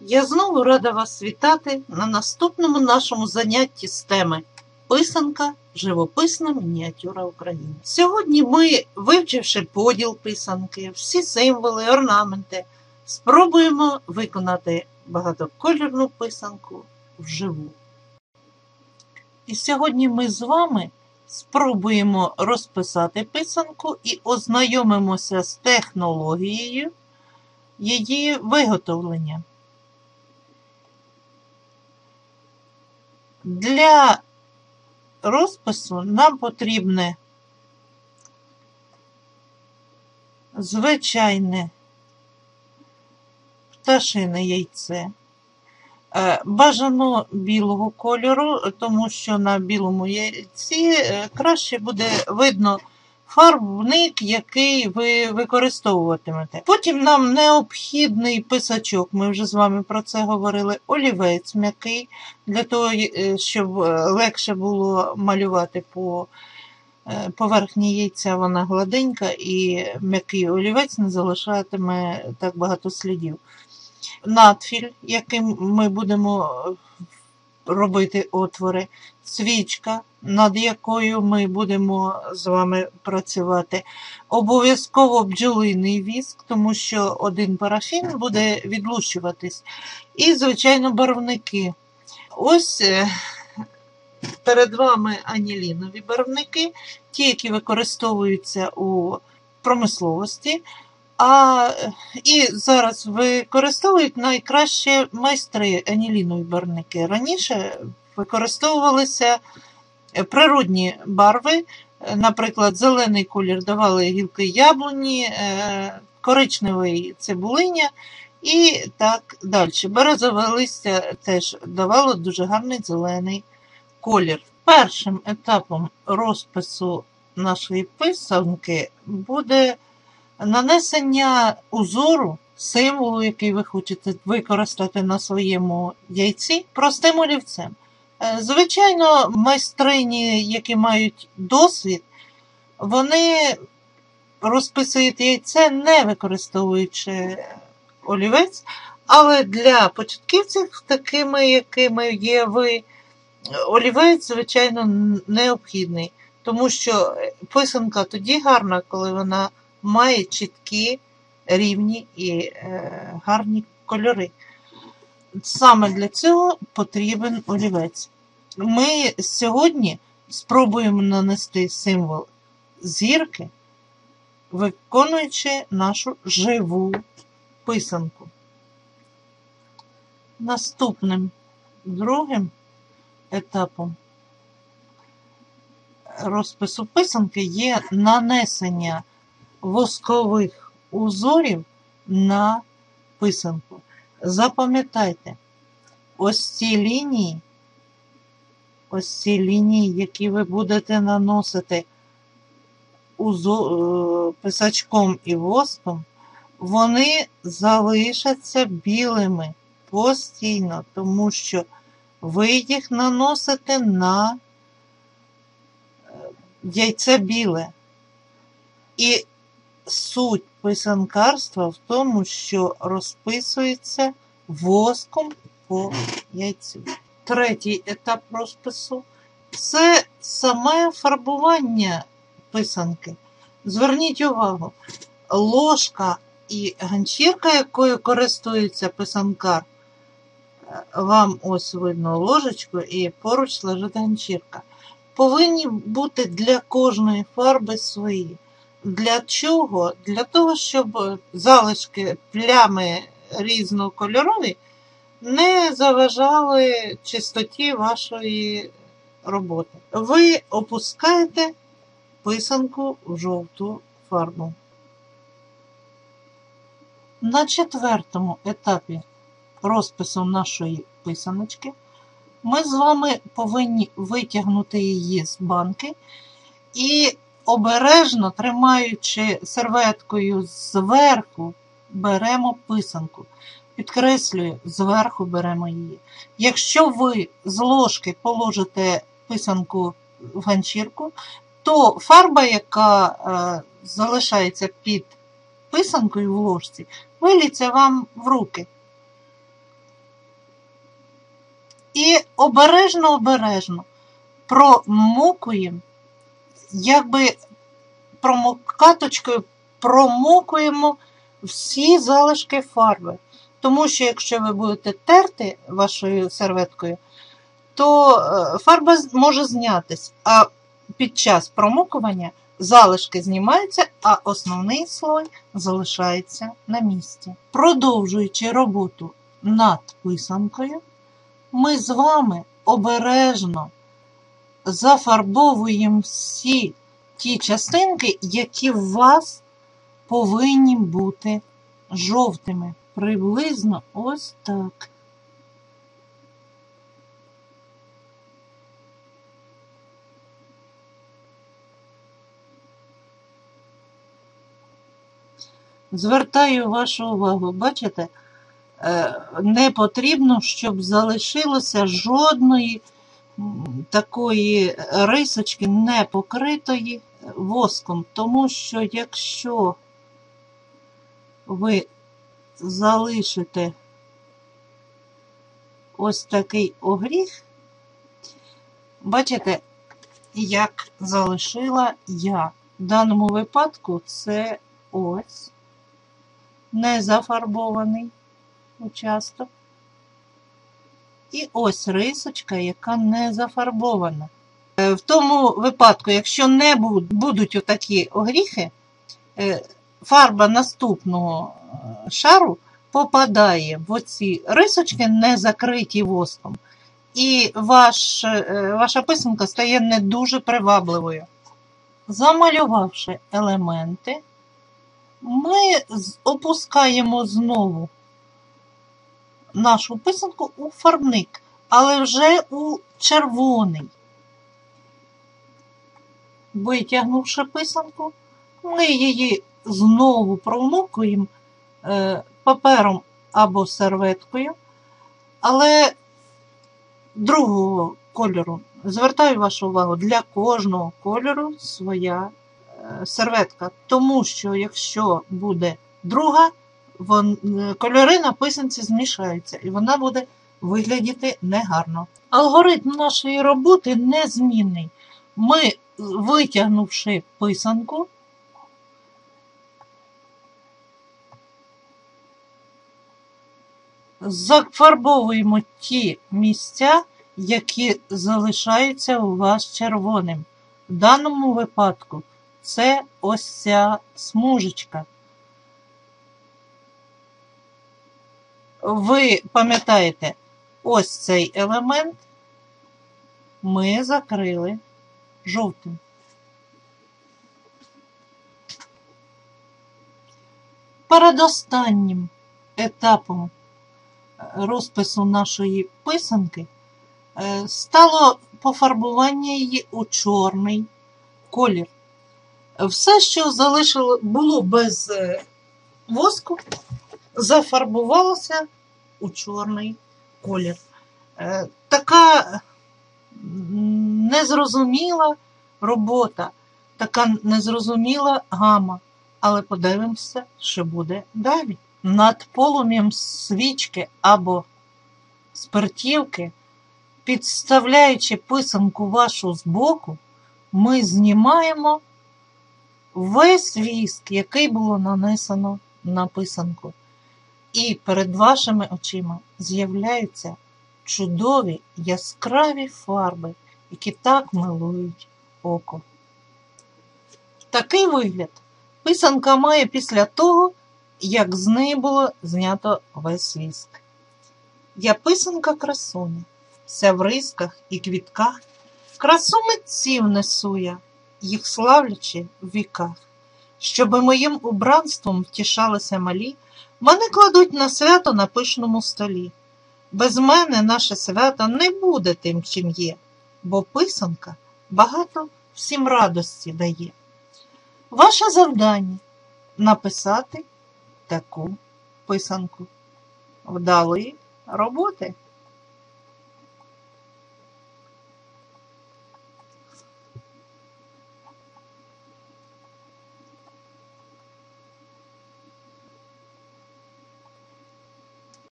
Я знову рада вас вітати на наступному нашому занятті з теми Писанка, живописна мініатюра України. Сьогодні ми, вивчивши поділ писанки, всі символи, орнаменти, спробуємо виконати багатокольорну писанку вживу. І сьогодні ми з вами спробуємо розписати писанку і ознайомимося з технологією її виготовлення. Для розпису нам потрібне звичайне пташине яйце. Е, бажано білого кольору, тому що на білому яйці е, краще буде видно фарбник, який ви використовуватимете. Потім нам необхідний писачок, ми вже з вами про це говорили, олівець м'який, для того, е, щоб легше було малювати по поверхні яйця, вона гладенька, і м'який олівець не залишатиме так багато слідів надфіль, яким ми будемо е, робити отвори, свічка, над якою ми будемо з вами працювати. Обов'язково бджолиний віск, тому що один парафін буде відлущуватись. І, звичайно, барвники. Ось е, перед вами анілінові барвники, ті, які використовуються у промисловості. А і зараз використовують найкраще майстри анілінові барвники. Раніше використовувалися природні барви, наприклад, зелений колір давали гілки яблуні, е, коричневий цибулиня і так далі. Березове листя теж давало дуже гарний зелений колір. Першим етапом розпису нашої писанки буде нанесення узору, символу, який ви хочете використати на своєму яйці, простим олівцем. Е, звичайно, майстрині, які мають досвід, вони розписують яйце, не використовуючи олівець, але для початківців, такими, якими є ви, олівець, звичайно, необхідний. Тому що писанка тоді гарна, коли вона має чіткі, рівні і е, гарні кольори. Саме для цього потрібен олівець. Ми сьогодні спробуємо нанести символ зірки, виконуючи нашу живу писанку. Наступним другим етапом розпису писанки є нанесення воскових узорів на писанку. Запам'ятайте, ось ці лінії, ось ці лінії, які ви будете наносити е, писачком і воском, вони залишаться білими постійно, тому що ви їх наносите на е, яйце біле. І суть писанкарства в тому, що розписується воском по яйцю. Третій етап розпису це саме фарбування писанки. Зверніть увагу, ложка і ганчірка, якою користується писанкар, вам ось видно ложечку і поруч лежить ганчірка. Повинні бути для кожної фарби свої. Для чого? Для того, щоб залишки плями різнокольорові не заважали чистоті вашої роботи. Ви опускаєте писанку в жовту фарбу. На четвертому етапі розпису нашої писаночки ми з вами повинні витягнути її з банки і обережно тримаючи серветкою зверху, беремо писанку. Підкреслюю, зверху беремо її. Якщо ви з ложки положите писанку в ганчірку, то фарба, яка е, залишається під писанкою в ложці, виліться вам в руки. І обережно-обережно промокуємо, якби промокаточкою промокуємо всі залишки фарби. Тому що якщо ви будете терти вашою серветкою, то е, фарба може знятись, а під час промокування залишки знімаються, а основний слой залишається на місці. Продовжуючи роботу над писанкою, ми з вами обережно зафарбовуємо всі ті частинки, які у вас повинні бути жовтими. Приблизно ось так. Звертаю вашу увагу, бачите, е, не потрібно, щоб залишилося жодної такої рисочки не покритої воском, тому що якщо ви залишите ось такий огріх, бачите, як залишила я. В даному випадку це ось не зафарбований участок. І ось рисочка, яка не зафарбована. Е, В тому випадку, якщо не будуть отакі огріхи, е, фарба наступного е, шару попадає в оці рисочки, не закриті воском. І ваш, ваша писанка стає не дуже привабливою. Замалювавши елементи, ми опускаємо знову нашу писанку у фарбник, але вже у червоний. Витягнувши писанку, ми її знову промокуємо е, папером або серветкою, але другого кольору. Звертаю вашу увагу, для кожного кольору своя е, серветка. Тому що якщо буде друга, вон, е, кольори на писанці змішаються, і вона буде виглядіти негарно. Алгоритм нашої роботи незмінний. Ми, витягнувши писанку, зафарбовуємо ті місця, які залишаються у вас червоним. В даному випадку це ось ця смужечка. Ви пам'ятаєте, ось цей елемент ми закрили жовтим. Передостаннім етапом розпису нашої писанки е, стало пофарбування її у чорний колір. Все, що залишило, було без е, воску, зафарбувалося у чорний колір. Е, Така незрозуміла робота, така незрозуміла гама. Але подивимося, що буде далі. Над полум'ям свічки або спиртівки, підставляючи писанку вашу збоку, ми знімаємо весь віск, який було нанесено на писанку. І перед вашими очима з'являються чудові яскраві фарби, які так милують око. Такий вигляд писанка має після того, як з неї було знято весь віск. Я писанка красуня, вся в рисках і квітках, красу митців несу я, їх славлячи в віках. Щоби моїм убранством втішалися малі, мене кладуть на свято на пишному столі. Без мене наше свято не буде тим, чим є, бо писанка багато всім радості дає. Ваше завдання написати таку писанку. Вдалої роботи!